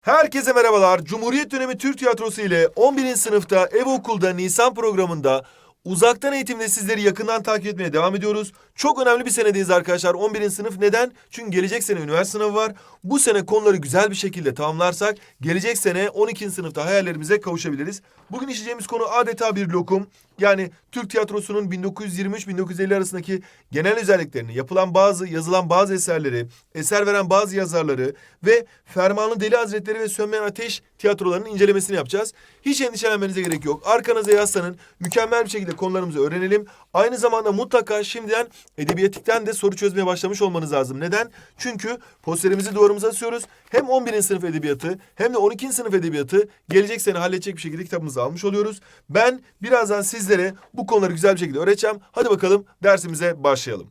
Herkese merhabalar. Cumhuriyet dönemi Türk tiyatrosu ile 11. sınıfta ev okulda Nisan programında uzaktan eğitimde sizleri yakından takip etmeye devam ediyoruz. Çok önemli bir senedeyiz arkadaşlar. 11. sınıf neden? Çünkü gelecek sene üniversite sınavı var. Bu sene konuları güzel bir şekilde tamamlarsak gelecek sene 12. sınıfta hayallerimize kavuşabiliriz. Bugün işleyeceğimiz konu adeta bir lokum. Yani Türk tiyatrosunun 1923-1950 arasındaki genel özelliklerini, yapılan bazı, yazılan bazı eserleri, eser veren bazı yazarları ve Fermanlı Deli Hazretleri ve Sönmeyen Ateş tiyatrolarının incelemesini yapacağız. Hiç endişelenmenize gerek yok. Arkanıza yaslanın. Mükemmel bir şekilde konularımızı öğrenelim. Aynı zamanda mutlaka şimdiden edebiyatikten de soru çözmeye başlamış olmanız lazım. Neden? Çünkü posterimizi duvarımıza asıyoruz. Hem 11. sınıf edebiyatı hem de 12. sınıf edebiyatı gelecek sene halledecek bir şekilde kitabımızı almış oluyoruz. Ben birazdan sizlere bu konuları güzel bir şekilde öğreteceğim. Hadi bakalım dersimize başlayalım.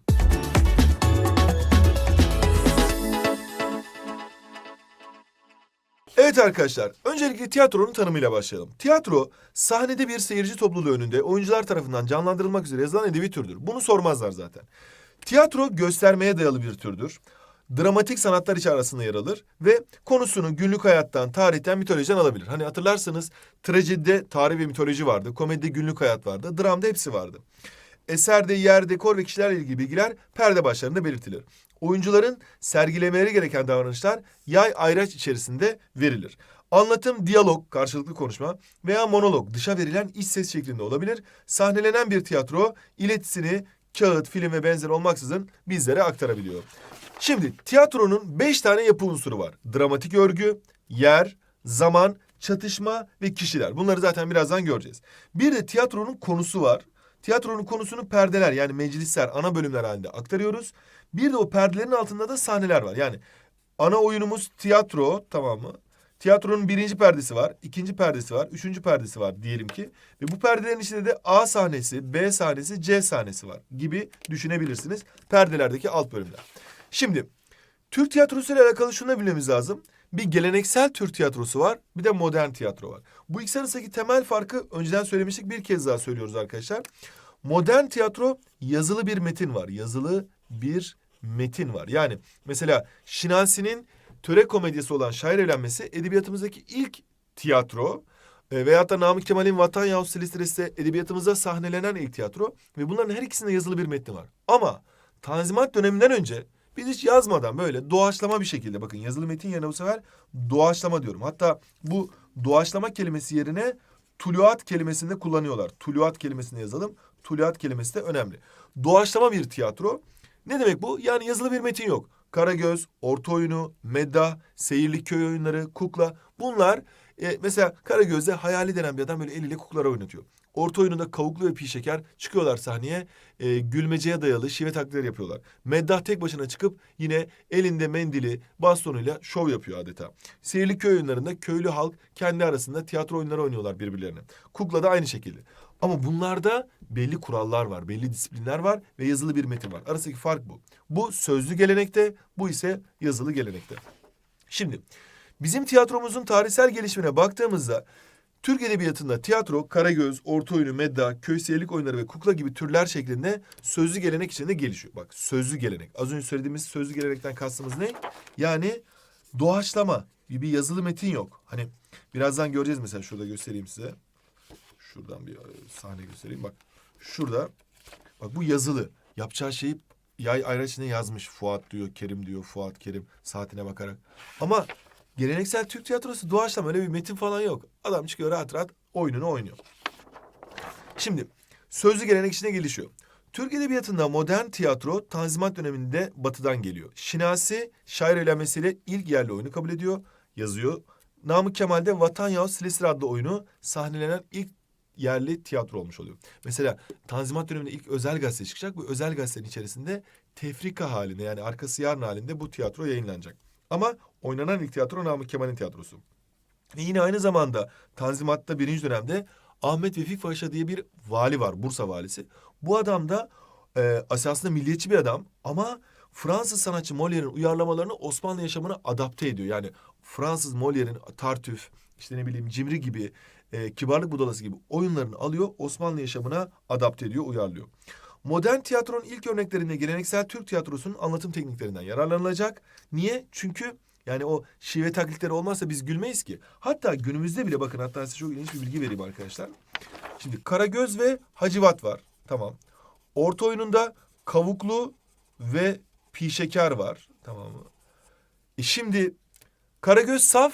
Evet arkadaşlar, öncelikle tiyatronun tanımıyla başlayalım. Tiyatro, sahnede bir seyirci topluluğu önünde oyuncular tarafından canlandırılmak üzere yazılan edebi türdür. Bunu sormazlar zaten. Tiyatro göstermeye dayalı bir türdür. Dramatik sanatlar içi arasında yer alır ve konusunu günlük hayattan, tarihten, mitolojiden alabilir. Hani hatırlarsanız trajedide tarih ve mitoloji vardı, komedide günlük hayat vardı, dramda hepsi vardı. Eserde yer, dekor ve kişilerle ilgili bilgiler perde başlarında belirtilir. Oyuncuların sergilemeleri gereken davranışlar yay ayraç içerisinde verilir. Anlatım, diyalog, karşılıklı konuşma veya monolog, dışa verilen iç ses şeklinde olabilir. Sahnelenen bir tiyatro iletisini kağıt, film ve benzeri olmaksızın bizlere aktarabiliyor. Şimdi tiyatronun beş tane yapı unsuru var. Dramatik örgü, yer, zaman, çatışma ve kişiler. Bunları zaten birazdan göreceğiz. Bir de tiyatronun konusu var. Tiyatronun konusunu perdeler yani meclisler, ana bölümler halinde aktarıyoruz. Bir de o perdelerin altında da sahneler var. Yani ana oyunumuz tiyatro tamam mı? Tiyatronun birinci perdesi var, ikinci perdesi var, üçüncü perdesi var diyelim ki. Ve bu perdelerin içinde de A sahnesi, B sahnesi, C sahnesi var gibi düşünebilirsiniz. Perdelerdeki alt bölümler. Şimdi Türk tiyatrosu ile alakalı şunu da bilmemiz lazım. Bir geleneksel Türk tiyatrosu var, bir de modern tiyatro var. Bu ikisi arasındaki temel farkı önceden söylemiştik, bir kez daha söylüyoruz arkadaşlar. Modern tiyatro yazılı bir metin var. Yazılı bir metin var. Yani mesela Şinasi'nin töre komedyası olan Şair Evlenmesi edebiyatımızdaki ilk tiyatro e, veyahut da Namık Kemal'in Vatan Yahut Silistres'te edebiyatımızda sahnelenen ilk tiyatro ve bunların her ikisinde yazılı bir metni var. Ama Tanzimat döneminden önce biz hiç yazmadan böyle doğaçlama bir şekilde bakın yazılı metin yerine bu sefer doğaçlama diyorum. Hatta bu doğaçlama kelimesi yerine tuluat kelimesini de kullanıyorlar. Tuluat kelimesini yazalım. Tuluat kelimesi de önemli. Doğaçlama bir tiyatro. Ne demek bu? Yani yazılı bir metin yok. Karagöz, orta oyunu, medda, seyirlik köy oyunları, kukla. Bunlar e, mesela Karagöz'de hayali denen bir adam böyle eliyle kuklaları oynatıyor. Orta oyununda kavuklu ve pi şeker çıkıyorlar sahneye. E, gülmeceye dayalı şive taklitleri yapıyorlar. Meddah tek başına çıkıp yine elinde mendili, bastonuyla şov yapıyor adeta. Seyirli köy oyunlarında köylü halk kendi arasında tiyatro oyunları oynuyorlar birbirlerine. Kukla da aynı şekilde. Ama bunlarda belli kurallar var, belli disiplinler var ve yazılı bir metin var. Arasındaki fark bu. Bu sözlü gelenekte, bu ise yazılı gelenekte. Şimdi bizim tiyatromuzun tarihsel gelişimine baktığımızda Türk edebiyatında tiyatro, karagöz, orta oyunu, medda, köy oyunları ve kukla gibi türler şeklinde sözlü gelenek içinde gelişiyor. Bak sözlü gelenek. Az önce söylediğimiz sözlü gelenekten kastımız ne? Yani doğaçlama. Bir, bir yazılı metin yok. Hani birazdan göreceğiz mesela şurada göstereyim size. Şuradan bir e, sahne göstereyim. Bak şurada. Bak bu yazılı. Yapacağı şeyi yay ayraç içinde yazmış. Fuat diyor, Kerim diyor, Fuat, Kerim saatine bakarak. Ama geleneksel Türk tiyatrosu doğaçlama öyle bir metin falan yok. Adam çıkıyor rahat rahat oyununu oynuyor. Şimdi sözlü gelenek içine gelişiyor. Türk edebiyatında modern tiyatro Tanzimat döneminde batıdan geliyor. Şinasi şair eylemesiyle ilk yerli oyunu kabul ediyor, yazıyor. Namık Kemal'de Vatan Yahut Silistri adlı oyunu sahnelenen ilk yerli tiyatro olmuş oluyor. Mesela Tanzimat döneminde ilk özel gazete çıkacak. Bu özel gazetenin içerisinde tefrika halinde yani arkası yarın halinde bu tiyatro yayınlanacak. Ama oynanan ilk tiyatro Namık Kemal'in tiyatrosu. Ve yine aynı zamanda Tanzimat'ta birinci dönemde Ahmet Vefik Paşa diye bir vali var, Bursa valisi. Bu adam da e, aslında milliyetçi bir adam ama Fransız sanatçı Molière'in uyarlamalarını Osmanlı yaşamına adapte ediyor. Yani Fransız Molière'in Tartüf, işte ne bileyim Cimri gibi, e, Kibarlık Budalası gibi oyunlarını alıyor, Osmanlı yaşamına adapte ediyor, uyarlıyor. Modern tiyatronun ilk örneklerinde geleneksel Türk tiyatrosunun anlatım tekniklerinden yararlanılacak. Niye? Çünkü Yani o şive taklitleri olmazsa biz gülmeyiz ki. Hatta günümüzde bile bakın hatta size çok ilginç bir bilgi vereyim arkadaşlar. Şimdi Karagöz ve Hacivat var. Tamam. Orta oyununda Kavuklu ve Pi Şeker var. Tamam mı? E şimdi Karagöz saf,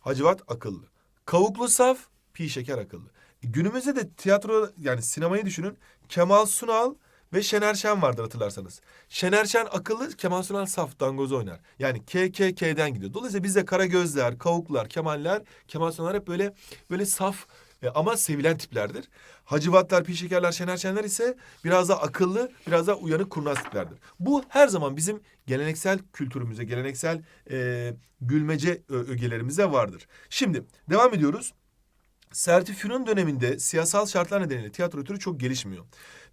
Hacivat akıllı. Kavuklu saf, Pi Şeker akıllı. E günümüzde de tiyatro yani sinemayı düşünün. Kemal Sunal ve Şener Şen vardır hatırlarsanız. Şener Şen akıllı, Kemal Sunal saf, dangoz oynar. Yani KKK'den gidiyor. Dolayısıyla bizde Karagözler, Kavuklar, Kemaller, Kemal Sunal hep böyle böyle saf e, ama sevilen tiplerdir. Hacivatlar, Pişekerler, Şener Şenler ise biraz daha akıllı, biraz daha uyanık, kurnaz tiplerdir. Bu her zaman bizim geleneksel kültürümüze, geleneksel e, gülmece ögelerimize vardır. Şimdi devam ediyoruz. Sertif Fünun döneminde siyasal şartlar nedeniyle tiyatro türü çok gelişmiyor.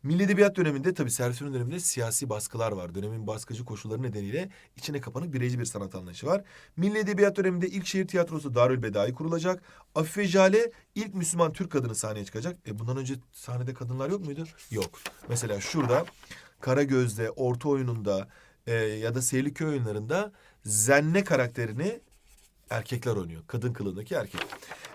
Milli Edebiyat döneminde tabii Sertif Fünun döneminde siyasi baskılar var. Dönemin baskıcı koşulları nedeniyle içine kapanık bireyci bir sanat anlayışı var. Milli Edebiyat döneminde ilk şehir tiyatrosu Darül Bedai kurulacak. Afife Jale ilk Müslüman Türk kadını sahneye çıkacak. E bundan önce sahnede kadınlar yok muydu? Yok. Mesela şurada Karagöz'de, Orta Oyununda e, ya da Seyirliköy oyunlarında Zenne karakterini erkekler oynuyor. Kadın kılığındaki erkek.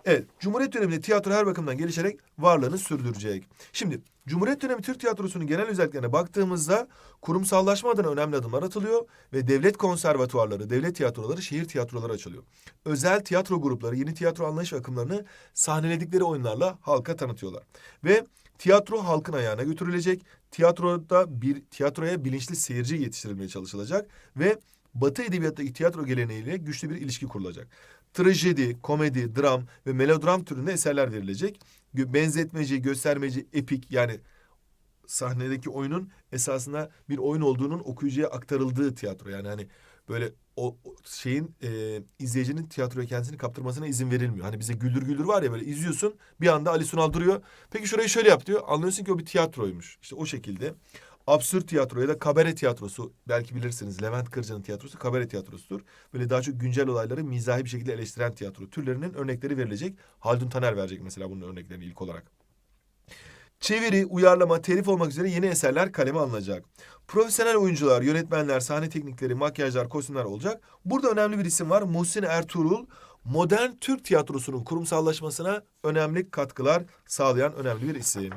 Evet, Cumhuriyet döneminde tiyatro her bakımdan gelişerek varlığını sürdürecek. Şimdi Cumhuriyet dönemi Türk tiyatrosunun genel özelliklerine baktığımızda kurumsallaşma adına önemli adımlar atılıyor ve devlet konservatuarları, devlet tiyatroları, şehir tiyatroları açılıyor. Özel tiyatro grupları yeni tiyatro anlayış akımlarını sahneledikleri oyunlarla halka tanıtıyorlar. Ve tiyatro halkın ayağına götürülecek. Tiyatroda bir tiyatroya bilinçli seyirci yetiştirilmeye çalışılacak ve Batı edebiyattaki tiyatro geleneğiyle güçlü bir ilişki kurulacak. Trajedi, komedi, dram ve melodram türünde eserler verilecek. Benzetmeci, göstermeci, epik yani sahnedeki oyunun esasında bir oyun olduğunun okuyucuya aktarıldığı tiyatro. Yani hani böyle o şeyin e, izleyicinin tiyatroya kendisini kaptırmasına izin verilmiyor. Hani bize güldür güldür var ya böyle izliyorsun bir anda Ali Sunal duruyor. Peki şurayı şöyle yap diyor. Anlıyorsun ki o bir tiyatroymuş. İşte o şekilde absürt tiyatro ya da kabare tiyatrosu belki bilirsiniz Levent Kırca'nın tiyatrosu kabare tiyatrosudur. Böyle daha çok güncel olayları mizahi bir şekilde eleştiren tiyatro türlerinin örnekleri verilecek. Haldun Taner verecek mesela bunun örneklerini ilk olarak. Çeviri, uyarlama, telif olmak üzere yeni eserler kaleme alınacak. Profesyonel oyuncular, yönetmenler, sahne teknikleri, makyajlar, kostümler olacak. Burada önemli bir isim var. Muhsin Ertuğrul, modern Türk tiyatrosunun kurumsallaşmasına önemli katkılar sağlayan önemli bir isim.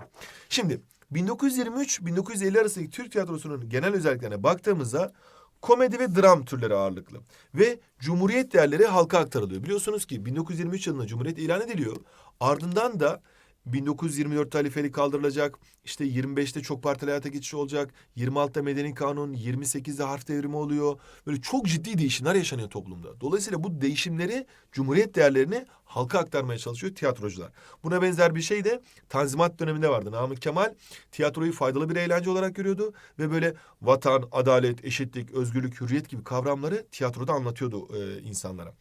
Şimdi 1923-1950 arasındaki Türk tiyatrosunun genel özelliklerine baktığımızda komedi ve dram türleri ağırlıklı. Ve Cumhuriyet değerleri halka aktarılıyor. Biliyorsunuz ki 1923 yılında Cumhuriyet ilan ediliyor. Ardından da 1924'te halifelik kaldırılacak. İşte 25'te çok partili hayata geçiş olacak. 26'da medeni kanun, 28'de harf devrimi oluyor. Böyle çok ciddi değişimler yaşanıyor toplumda. Dolayısıyla bu değişimleri, cumhuriyet değerlerini halka aktarmaya çalışıyor tiyatrocular. Buna benzer bir şey de Tanzimat döneminde vardı. Namık Kemal tiyatroyu faydalı bir eğlence olarak görüyordu ve böyle vatan, adalet, eşitlik, özgürlük, hürriyet gibi kavramları tiyatroda anlatıyordu e, insanlara.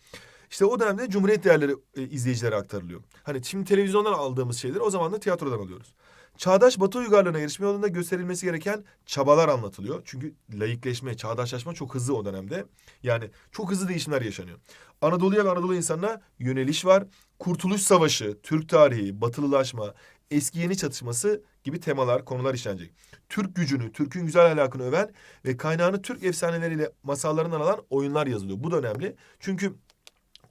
İşte o dönemde Cumhuriyet değerleri e, izleyicilere aktarılıyor. Hani şimdi televizyondan aldığımız şeyleri o zaman da tiyatrodan alıyoruz. Çağdaş Batı uygarlığına erişme yolunda gösterilmesi gereken çabalar anlatılıyor. Çünkü laikleşme, çağdaşlaşma çok hızlı o dönemde. Yani çok hızlı değişimler yaşanıyor. Anadolu'ya ve Anadolu insanına yöneliş var. Kurtuluş Savaşı, Türk tarihi, batılılaşma, eski yeni çatışması gibi temalar, konular işlenecek. Türk gücünü, Türk'ün güzel ahlakını öven ve kaynağını Türk efsaneleriyle masallarından alan oyunlar yazılıyor. Bu da önemli. Çünkü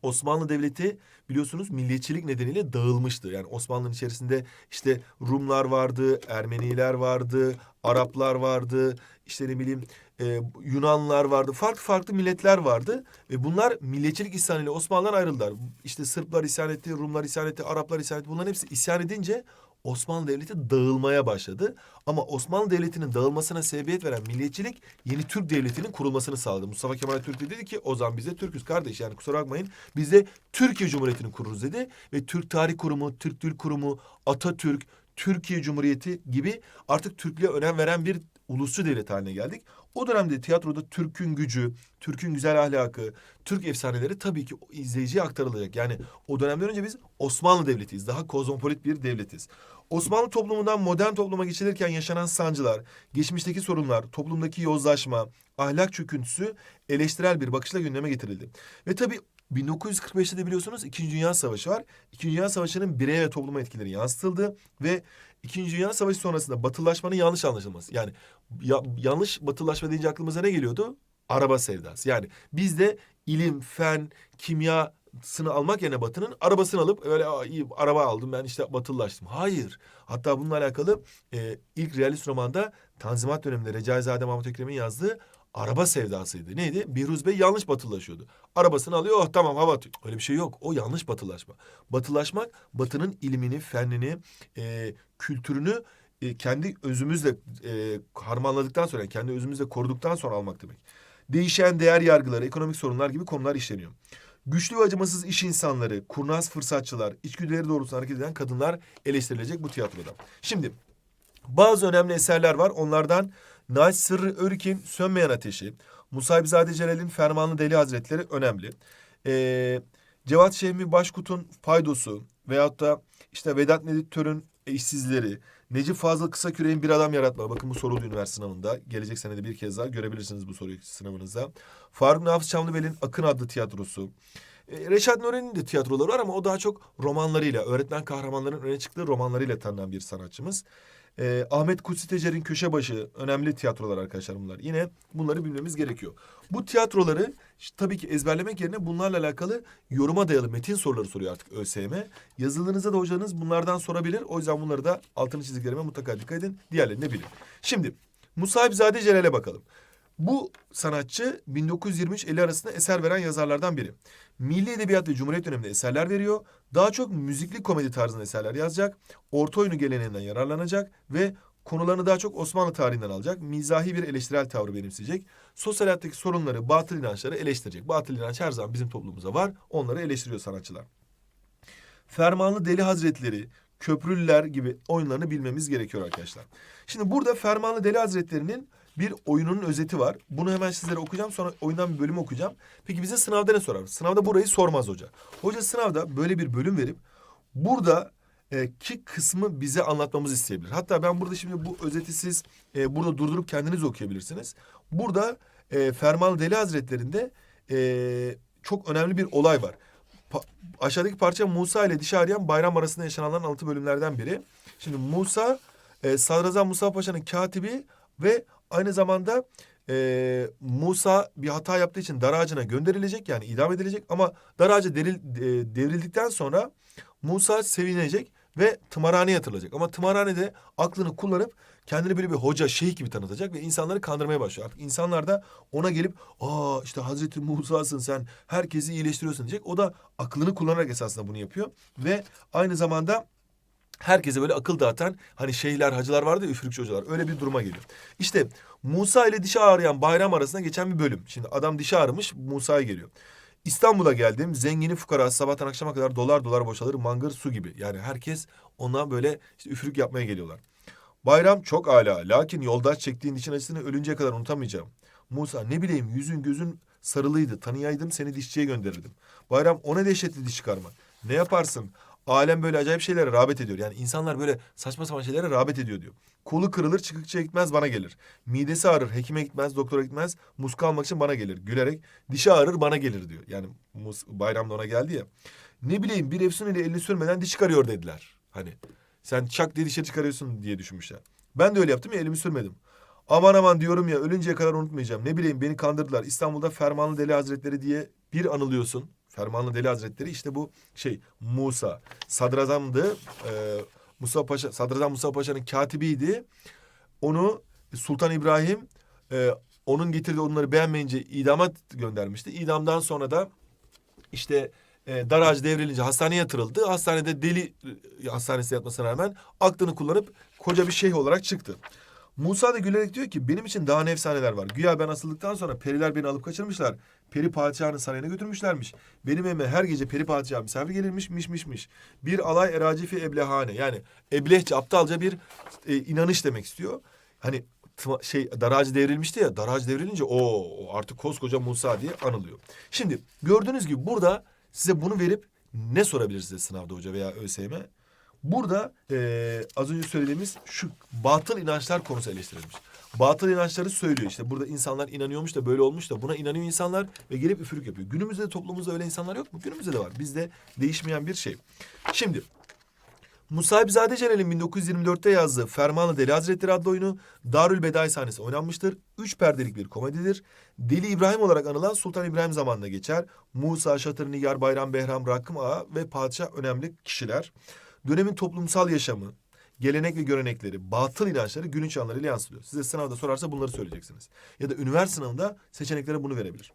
Osmanlı Devleti biliyorsunuz milliyetçilik nedeniyle dağılmıştı. Yani Osmanlı'nın içerisinde işte Rumlar vardı, Ermeniler vardı, Araplar vardı, işte ne bileyim e, Yunanlar vardı. Farklı farklı milletler vardı. Ve bunlar milliyetçilik isyanıyla Osmanlı'dan ayrıldılar. İşte Sırplar isyan etti, Rumlar isyan etti, Araplar isyan etti. Bunların hepsi isyan edince Osmanlı Devleti dağılmaya başladı. Ama Osmanlı Devleti'nin dağılmasına sebebiyet veren milliyetçilik yeni Türk Devleti'nin kurulmasını sağladı. Mustafa Kemal de dedi ki o zaman biz de Türk'üz kardeş yani kusura bakmayın. Biz de Türkiye Cumhuriyeti'ni kururuz dedi. Ve Türk Tarih Kurumu, Türk Dil Kurumu, Atatürk, Türkiye Cumhuriyeti gibi artık Türklüğe önem veren bir ulusçu devlet haline geldik. O dönemde tiyatroda Türk'ün gücü, Türk'ün güzel ahlakı, Türk efsaneleri tabii ki izleyiciye aktarılacak. Yani o dönemden önce biz Osmanlı Devletiyiz. Daha kozmopolit bir devletiz. Osmanlı toplumundan modern topluma geçilirken yaşanan sancılar, geçmişteki sorunlar, toplumdaki yozlaşma, ahlak çöküntüsü eleştirel bir bakışla gündeme getirildi. Ve tabii 1945'te de biliyorsunuz İkinci Dünya Savaşı var. İkinci Dünya Savaşı'nın bireye ve topluma etkileri yansıtıldı ve İkinci Dünya Savaşı sonrasında batılılaşmanın yanlış anlaşılması. Yani ya- yanlış batılılaşma deyince aklımıza ne geliyordu? Araba sevdası. Yani bizde ilim, fen, kimyasını almak yerine Batı'nın arabasını alıp öyle "Aa, iyi araba aldım ben işte batılılaştım. Hayır. Hatta bununla alakalı e, ilk realist romanda Tanzimat döneminde Recaizade Mahmut Ekrem'in yazdığı araba sevdasıydı. Neydi? Bihruz Bey yanlış batılılaşıyordu. Arabasını alıyor oh tamam hava atıyor. Öyle bir şey yok. O yanlış batılaşma. Batılaşmak Batı'nın ilmini, fennini, e, kültürünü e, kendi özümüzle e, harmanladıktan sonra, kendi özümüzle koruduktan sonra almak demek. Değişen değer yargıları, ekonomik sorunlar gibi konular işleniyor. Güçlü ve acımasız iş insanları, kurnaz fırsatçılar, içgüdüleri doğrultusunda hareket eden kadınlar eleştirilecek bu tiyatroda. Şimdi bazı önemli eserler var. Onlardan Naç Sırrı Örük'ün Sönmeyen Ateşi, Musaybizade Celal'in Fermanlı Deli Hazretleri önemli. Ee, Cevat Şehmi Başkut'un Paydosu veyahut da işte Vedat Neditör'ün İşsizleri, Necip Fazıl Kısaküre'nin Bir Adam Yaratma. Bakın bu soruldu üniversite sınavında. Gelecek senede bir kez daha görebilirsiniz bu soruyu sınavınızda. Faruk Nafız Çamlıbel'in Akın adlı tiyatrosu. E, Reşat Nuri'nin de tiyatroları var ama o daha çok romanlarıyla, öğretmen kahramanların öne çıktığı romanlarıyla tanınan bir sanatçımız. E, Ahmet Kutsi Tecer'in Köşebaşı önemli tiyatrolar arkadaşlar bunlar. Yine bunları bilmemiz gerekiyor. Bu tiyatroları tabii ki ezberlemek yerine bunlarla alakalı yoruma dayalı metin soruları soruyor artık ÖSYM. Yazılınıza da hocanız bunlardan sorabilir. O yüzden bunları da altını çizdiklerime mutlaka dikkat edin. Diğerlerini de bilin. Şimdi Musahibzade Celal'e bakalım. Bu sanatçı 1923-50 arasında eser veren yazarlardan biri. Milli Edebiyat ve Cumhuriyet döneminde eserler veriyor. Daha çok müzikli komedi tarzında eserler yazacak. Orta oyunu geleneğinden yararlanacak ve konularını daha çok Osmanlı tarihinden alacak. Mizahi bir eleştirel tavrı benimseyecek. Sosyal hayattaki sorunları, batıl inançları eleştirecek. Batıl inanç her zaman bizim toplumumuzda var. Onları eleştiriyor sanatçılar. Fermanlı Deli Hazretleri, Köprülüler gibi oyunlarını bilmemiz gerekiyor arkadaşlar. Şimdi burada Fermanlı Deli Hazretleri'nin bir oyununun özeti var. Bunu hemen sizlere okuyacağım sonra oyundan bir bölüm okuyacağım. Peki bize sınavda ne sorar? Sınavda burayı sormaz hoca. Hoca sınavda böyle bir bölüm verip burada e, ki kısmı bize anlatmamızı isteyebilir. Hatta ben burada şimdi bu özeti siz e, burada durdurup kendiniz okuyabilirsiniz. Burada e, Fermanlı Deli Hazretleri'nde e, çok önemli bir olay var. Pa- aşağıdaki parça Musa ile dişi arayan bayram arasında yaşananların altı bölümlerden biri. Şimdi Musa, e, Sadrazam Musa Paşa'nın katibi ve aynı zamanda e, Musa bir hata yaptığı için dar ağacına gönderilecek yani idam edilecek ama dar ağacı deril, e, devrildikten sonra Musa sevinecek ve tımarhaneye yatırılacak. Ama tımarhanede aklını kullanıp kendini böyle bir hoca, şeyh gibi tanıtacak ve insanları kandırmaya başlıyor. Artık insanlar da ona gelip aa işte Hazreti Musa'sın sen herkesi iyileştiriyorsun diyecek. O da aklını kullanarak esasında bunu yapıyor ve aynı zamanda herkese böyle akıl dağıtan hani şeyler, hacılar vardı ya üfürükçü hocalar. Öyle bir duruma geliyor. İşte Musa ile dişi ağrıyan bayram arasında geçen bir bölüm. Şimdi adam dişi ağrımış Musa'ya geliyor. İstanbul'a geldim. Zengini fukara sabahtan akşama kadar dolar dolar boşalır mangır su gibi. Yani herkes ona böyle işte üfürük yapmaya geliyorlar. Bayram çok âlâ. Lakin yoldaş çektiğin dişin acısını ölünceye kadar unutamayacağım. Musa ne bileyim yüzün gözün sarılıydı. Tanıyaydım seni dişçiye gönderirdim. Bayram o ne dehşetli diş çıkarma. Ne yaparsın? Alem böyle acayip şeylere rağbet ediyor. Yani insanlar böyle saçma sapan şeylere rağbet ediyor diyor. Kolu kırılır çıkıkçıya gitmez bana gelir. Midesi ağrır hekime gitmez doktora gitmez. Muska almak için bana gelir. Gülerek dişi ağrır bana gelir diyor. Yani mus, bayramda ona geldi ya. Ne bileyim bir efsun ile elini sürmeden diş çıkarıyor dediler. Hani sen çak diye dişe çıkarıyorsun diye düşünmüşler. Ben de öyle yaptım ya elimi sürmedim. Aman aman diyorum ya ölünceye kadar unutmayacağım. Ne bileyim beni kandırdılar. İstanbul'da Fermanlı Deli Hazretleri diye bir anılıyorsun. Fermanlı Deli Hazretleri işte bu şey Musa. Sadrazamdı. Ee, Musa Paşa, Sadrazam Musa Paşa'nın katibiydi. Onu Sultan İbrahim e, onun getirdiği onları beğenmeyince idama göndermişti. İdamdan sonra da işte e, dar ağacı devrilince hastaneye yatırıldı. Hastanede deli e, hastanesi yatmasına rağmen aklını kullanıp koca bir şeyh olarak çıktı. Musa da gülerek diyor ki benim için daha ne efsaneler var. Güya ben asıldıktan sonra periler beni alıp kaçırmışlar. Peri padişahının sarayına götürmüşlermiş. Benim evime her gece peri padişah misafir gelirmiş miş miş miş. Bir alay eracifi eblehane yani eblehçe aptalca bir e, inanış demek istiyor. Hani şey dar ağacı devrilmişti ya dar ağacı devrilince o artık koskoca Musa diye anılıyor. Şimdi gördüğünüz gibi burada size bunu verip ne sorabilir size sınavda hoca veya ÖSYM? Burada eee, az önce söylediğimiz şu batıl inançlar konusu eleştirilmiş. Batıl inançları söylüyor işte burada insanlar inanıyormuş da böyle olmuş da buna inanıyor insanlar ve gelip üfürük yapıyor. Günümüzde de toplumumuzda öyle insanlar yok mu? Günümüzde de var. Bizde değişmeyen bir şey. Şimdi Musahibzade Celal'in 1924'te yazdığı Fermanlı Deli Hazretleri adlı oyunu Darül Bedai sahnesi oynanmıştır. Üç perdelik bir komedidir. Deli İbrahim olarak anılan Sultan İbrahim zamanına geçer. Musa, Şatır, Nigar, Bayram, Behram, Rakım Ağa ve Padişah önemli kişiler. Dönemin toplumsal yaşamı, gelenek ve görenekleri, batıl inançları günün anlarıyla yansıtıyor. Size sınavda sorarsa bunları söyleyeceksiniz. Ya da üniversite sınavında seçeneklere bunu verebilir.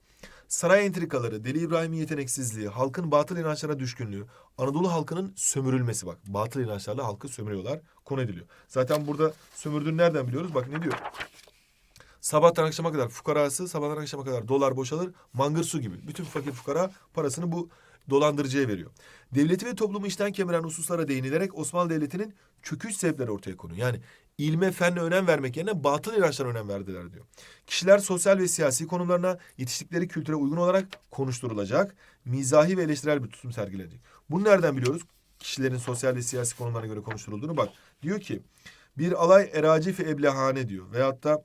Saray entrikaları, Deli İbrahim'in yeteneksizliği, halkın batıl inançlara düşkünlüğü, Anadolu halkının sömürülmesi bak. Batıl inançlarla halkı sömürüyorlar, konu ediliyor. Zaten burada sömürdüğünü nereden biliyoruz? Bak ne diyor? Sabahtan akşama kadar fukarası, sabahtan akşama kadar dolar boşalır, mangır su gibi. Bütün fakir fukara parasını bu dolandırıcıya veriyor. Devleti ve toplumu işten kemiren hususlara değinilerek Osmanlı Devleti'nin çöküş sebepleri ortaya konuyor. Yani ilme, fenne önem vermek yerine batıl inançlara önem verdiler diyor. Kişiler sosyal ve siyasi konumlarına yetiştikleri kültüre uygun olarak konuşturulacak, mizahi ve eleştirel bir tutum sergilenecek. Bunu nereden biliyoruz? Kişilerin sosyal ve siyasi konumlarına göre konuşturulduğunu bak. Diyor ki bir alay eraci fe eblehane diyor. Veyahut da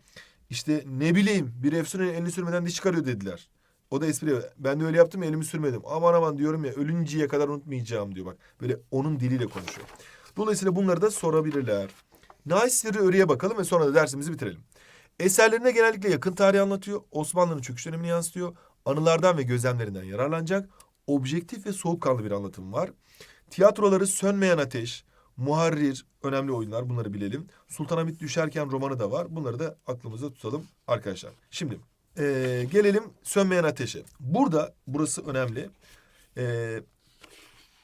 işte ne bileyim bir efsunun elini sürmeden diş çıkarıyor dediler. O da espri. Ben de öyle yaptım ya elimi sürmedim. Aman aman diyorum ya ölünceye kadar unutmayacağım diyor bak. Böyle onun diliyle konuşuyor. Dolayısıyla bunları da sorabilirler. Nais Sirri Örü'ye bakalım ve sonra da dersimizi bitirelim. Eserlerine genellikle yakın tarihi anlatıyor. Osmanlı'nın çöküş dönemini yansıtıyor. Anılardan ve gözlemlerinden yararlanacak. Objektif ve soğukkanlı bir anlatım var. Tiyatroları Sönmeyen Ateş, Muharrir, önemli oyunlar bunları bilelim. Sultanahmet Düşerken romanı da var. Bunları da aklımızda tutalım arkadaşlar. Şimdi eee, gelelim Sönmeyen Ateş'e. Burada, burası önemli. Eee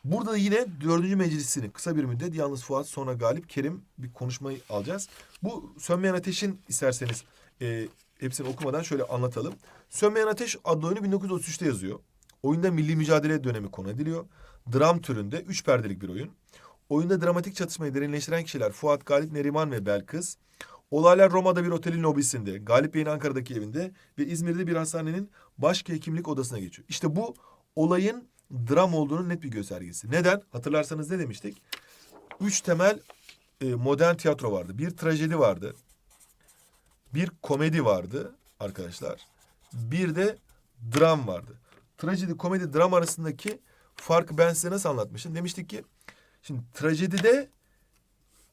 Burada da yine dördüncü meclisini kısa bir müddet yalnız Fuat sonra Galip Kerim bir konuşmayı alacağız. Bu Sönmeyen Ateş'in isterseniz e, hepsini okumadan şöyle anlatalım. Sönmeyen Ateş adlı oyunu 1933'te yazıyor. Oyunda milli mücadele dönemi konu ediliyor. Dram türünde üç perdelik bir oyun. Oyunda dramatik çatışmayı derinleştiren kişiler Fuat, Galip, Neriman ve Belkıs. Olaylar Roma'da bir otelin lobisinde, Galip Bey'in Ankara'daki evinde ve İzmir'de bir hastanenin başhekimlik odasına geçiyor. İşte bu olayın dram olduğunun net bir göstergesi. Neden? Hatırlarsanız ne demiştik? Üç temel e, modern tiyatro vardı. Bir trajedi vardı. Bir komedi vardı arkadaşlar. Bir de dram vardı. Trajedi, komedi, dram arasındaki farkı ben size nasıl anlatmıştım? Demiştik ki şimdi trajedide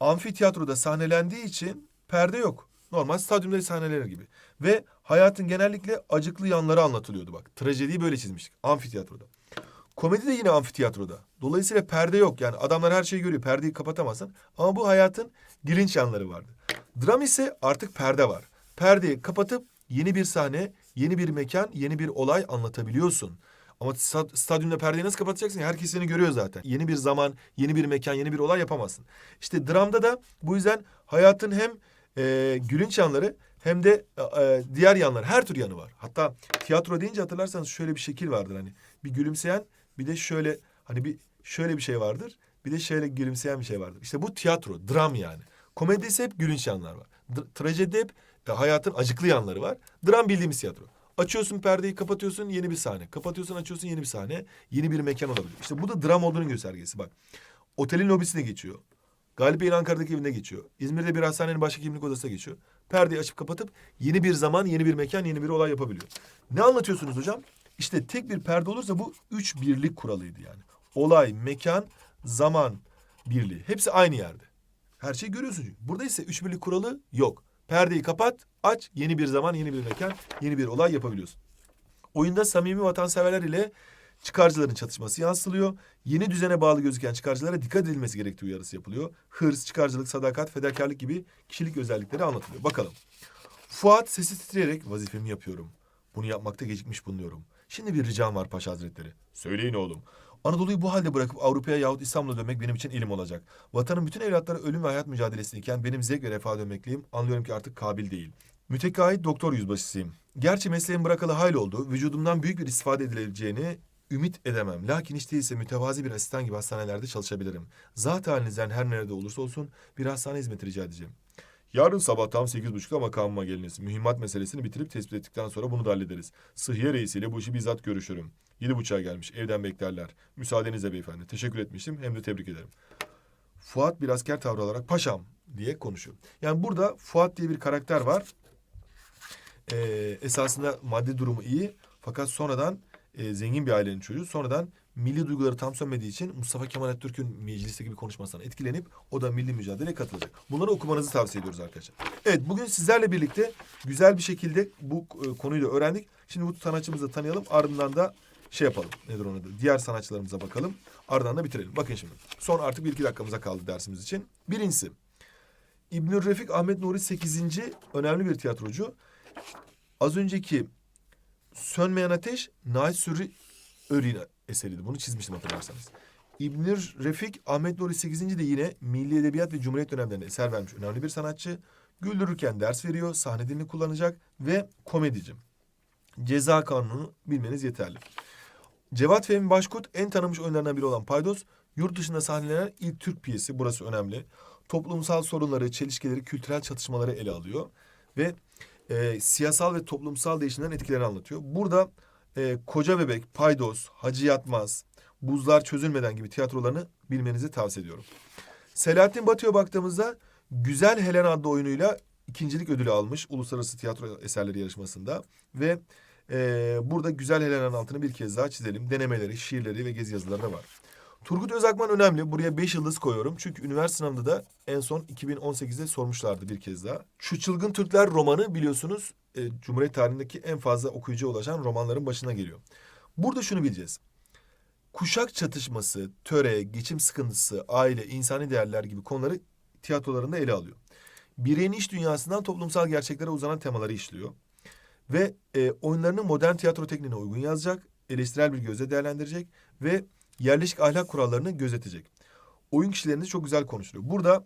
amfiteyatroda sahnelendiği için perde yok. Normal stadyumda sahneler gibi. Ve hayatın genellikle acıklı yanları anlatılıyordu bak. Trajediyi böyle çizmiştik amfiteyatroda. Komedi de yine amfiteyatroda. Dolayısıyla perde yok. Yani adamlar her şeyi görüyor. Perdeyi kapatamazsın. Ama bu hayatın dilinç yanları vardı. Dram ise artık perde var. Perdeyi kapatıp yeni bir sahne, yeni bir mekan, yeni bir olay anlatabiliyorsun. Ama sta- stadyumda perdeyi nasıl kapatacaksın? Herkes seni görüyor zaten. Yeni bir zaman, yeni bir mekan, yeni bir olay yapamazsın. İşte dramda da bu yüzden hayatın hem e, gülünç yanları hem de e, diğer yanlar, her tür yanı var. Hatta tiyatro deyince hatırlarsanız şöyle bir şekil vardır hani. Bir gülümseyen bir de şöyle hani bir şöyle bir şey vardır. Bir de şöyle gülümseyen bir şey vardır. İşte bu tiyatro, dram yani. Komedi ise hep gülünç yanlar var. D- trajedi hep e, hayatın acıklı yanları var. Dram bildiğimiz tiyatro. Açıyorsun perdeyi kapatıyorsun yeni bir sahne. Kapatıyorsun açıyorsun yeni bir sahne. Yeni bir mekan olabilir. İşte bu da dram olduğunun göstergesi bak. Otelin lobisine geçiyor. Galip Ankara'daki evinde geçiyor. İzmir'de bir hastanenin başka kimlik odasına geçiyor. Perdeyi açıp kapatıp yeni bir zaman, yeni bir mekan, yeni bir olay yapabiliyor. Ne anlatıyorsunuz hocam? İşte tek bir perde olursa bu üç birlik kuralıydı yani. Olay, mekan, zaman birliği. Hepsi aynı yerde. Her şeyi görüyorsun çünkü. Burada ise üç birlik kuralı yok. Perdeyi kapat, aç, yeni bir zaman, yeni bir mekan, yeni bir olay yapabiliyorsun. Oyunda samimi vatanseverler ile çıkarcıların çatışması yansıtılıyor. Yeni düzene bağlı gözüken çıkarcılara dikkat edilmesi gerektiği uyarısı yapılıyor. Hırs, çıkarcılık, sadakat, fedakarlık gibi kişilik özellikleri anlatılıyor. Bakalım. Fuat sesi titreyerek vazifemi yapıyorum. Bunu yapmakta gecikmiş bulunuyorum. Şimdi bir ricam var Paşa Hazretleri. Söyleyin oğlum. Anadolu'yu bu halde bırakıp Avrupa'ya yahut İstanbul'a dönmek benim için ilim olacak. Vatanın bütün evlatları ölüm ve hayat mücadelesindeyken benim zevk ve refaha dönmekliyim. Anlıyorum ki artık kabil değil. Müteahhit doktor yüzbaşısıyım. Gerçi mesleğim bırakalı hayli oldu. Vücudumdan büyük bir istifade edilebileceğini ümit edemem. Lakin hiç değilse mütevazi bir asistan gibi hastanelerde çalışabilirim. Zat halinizden her nerede olursa olsun bir hastane hizmeti rica edeceğim. Yarın sabah tam sekiz buçukta makamıma geliniz. Mühimmat meselesini bitirip tespit ettikten sonra bunu da hallederiz. Sıhhiye reisiyle bu işi bizzat görüşürüm. Yedi buçuğa gelmiş. Evden beklerler. Müsaadenizle beyefendi. Teşekkür etmiştim. Hem de tebrik ederim. Fuat bir asker tavrı alarak paşam diye konuşuyor. Yani burada Fuat diye bir karakter var. Ee, esasında maddi durumu iyi. Fakat sonradan e, zengin bir ailenin çocuğu. Sonradan milli duyguları tam sönmediği için Mustafa Kemal Atatürk'ün mecliste gibi konuşmasından etkilenip o da milli mücadeleye katılacak. Bunları okumanızı tavsiye ediyoruz arkadaşlar. Evet bugün sizlerle birlikte güzel bir şekilde bu e, konuyu da öğrendik. Şimdi bu sanatçımızı tanıyalım ardından da şey yapalım. Nedir onun adı? Diğer sanatçılarımıza bakalım. Ardından da bitirelim. Bakın şimdi. Son artık bir iki dakikamıza kaldı dersimiz için. Birincisi. İbnül Refik Ahmet Nuri 8. önemli bir tiyatrocu. Az önceki Sönmeyen Ateş Nait Sürri Örin eseriydi. Bunu çizmiştim hatırlarsanız. İbnül Refik Ahmet Nuri 8. de yine Milli Edebiyat ve Cumhuriyet dönemlerinde eser vermiş önemli bir sanatçı. Güldürürken ders veriyor, sahne dilini kullanacak ve komedici. Ceza kanunu bilmeniz yeterli. Cevat Fehmi Başkut en tanınmış oyunlarından biri olan Paydos, yurt dışında sahnelenen ilk Türk piyesi. Burası önemli. Toplumsal sorunları, çelişkileri, kültürel çatışmaları ele alıyor. Ve e, siyasal ve toplumsal değişimlerin etkilerini anlatıyor. Burada e, Koca Bebek, Paydos, Hacı Yatmaz, Buzlar Çözülmeden gibi tiyatrolarını bilmenizi tavsiye ediyorum. Selahattin Batı'ya baktığımızda Güzel Helen adlı oyunuyla ikincilik ödülü almış Uluslararası Tiyatro Eserleri Yarışması'nda. Ve e, burada Güzel Helena'nın altını bir kez daha çizelim. Denemeleri, şiirleri ve gezi yazıları da var. Turgut Özakman önemli. Buraya 5 yıldız koyuyorum. Çünkü üniversite sınavında da en son 2018'de sormuşlardı bir kez daha. Şu Çılgın Türkler romanı biliyorsunuz e, Cumhuriyet tarihindeki en fazla okuyucuya ulaşan romanların başına geliyor. Burada şunu bileceğiz. Kuşak çatışması, töre, geçim sıkıntısı, aile, insani değerler gibi konuları tiyatrolarında ele alıyor. Bireyin iş dünyasından toplumsal gerçeklere uzanan temaları işliyor. Ve e, oyunlarını modern tiyatro tekniğine uygun yazacak, eleştirel bir gözle değerlendirecek ve yerleşik ahlak kurallarını gözetecek. Oyun kişilerini çok güzel konuşuluyor. Burada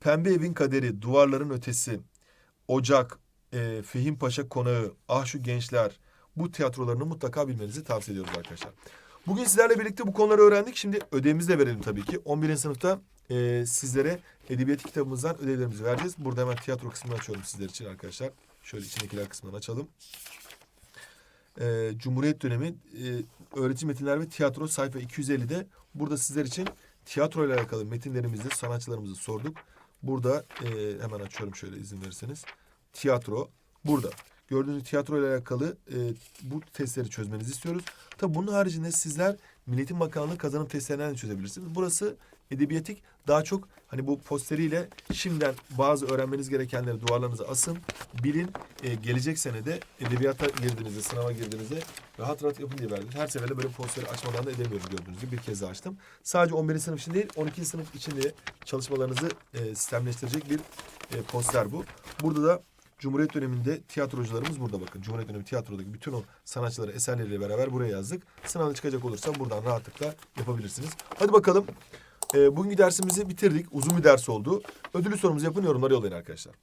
Pembe Evin Kaderi, Duvarların Ötesi, Ocak, e, Fehim Paşa Konağı, Ah Şu Gençler bu tiyatrolarını mutlaka bilmenizi tavsiye ediyoruz arkadaşlar. Bugün sizlerle birlikte bu konuları öğrendik. Şimdi ödevimizi de verelim tabii ki. 11. sınıfta e, sizlere edebiyat kitabımızdan ödevlerimizi vereceğiz. Burada hemen tiyatro kısmını açıyorum sizler için arkadaşlar. Şöyle içindekiler kısmını açalım. E, Cumhuriyet dönemi e, öğretici metinler ve tiyatro sayfa 250'de burada sizler için tiyatro ile alakalı metinlerimizi, sanatçılarımızı sorduk. Burada e, hemen açıyorum şöyle izin verirseniz. Tiyatro burada. Gördüğünüz tiyatro ile alakalı e, bu testleri çözmenizi istiyoruz. Tabi bunun haricinde sizler Milletin Bakanlığı kazanım testlerinden de çözebilirsiniz. Burası edebiyatik daha çok hani bu posteriyle şimdiden bazı öğrenmeniz gerekenleri duvarlarınıza asın. Bilin e, gelecek senede edebiyata girdiğinizde, sınava girdiğinizde rahat rahat yapın diye verdim. Her seferinde böyle posteri açmadan da edemiyoruz gördüğünüz gibi bir kez daha açtım. Sadece 11. sınıf için değil 12. sınıf için de çalışmalarınızı e, sistemleştirecek bir e, poster bu. Burada da Cumhuriyet döneminde tiyatrocularımız burada bakın. Cumhuriyet dönemi tiyatrodaki bütün o sanatçıları eserleriyle beraber buraya yazdık. Sınavda çıkacak olursa buradan rahatlıkla yapabilirsiniz. Hadi bakalım. Ee, bugünkü dersimizi bitirdik. Uzun bir ders oldu. Ödülü sorumuzu yapın yorumlara yollayın arkadaşlar.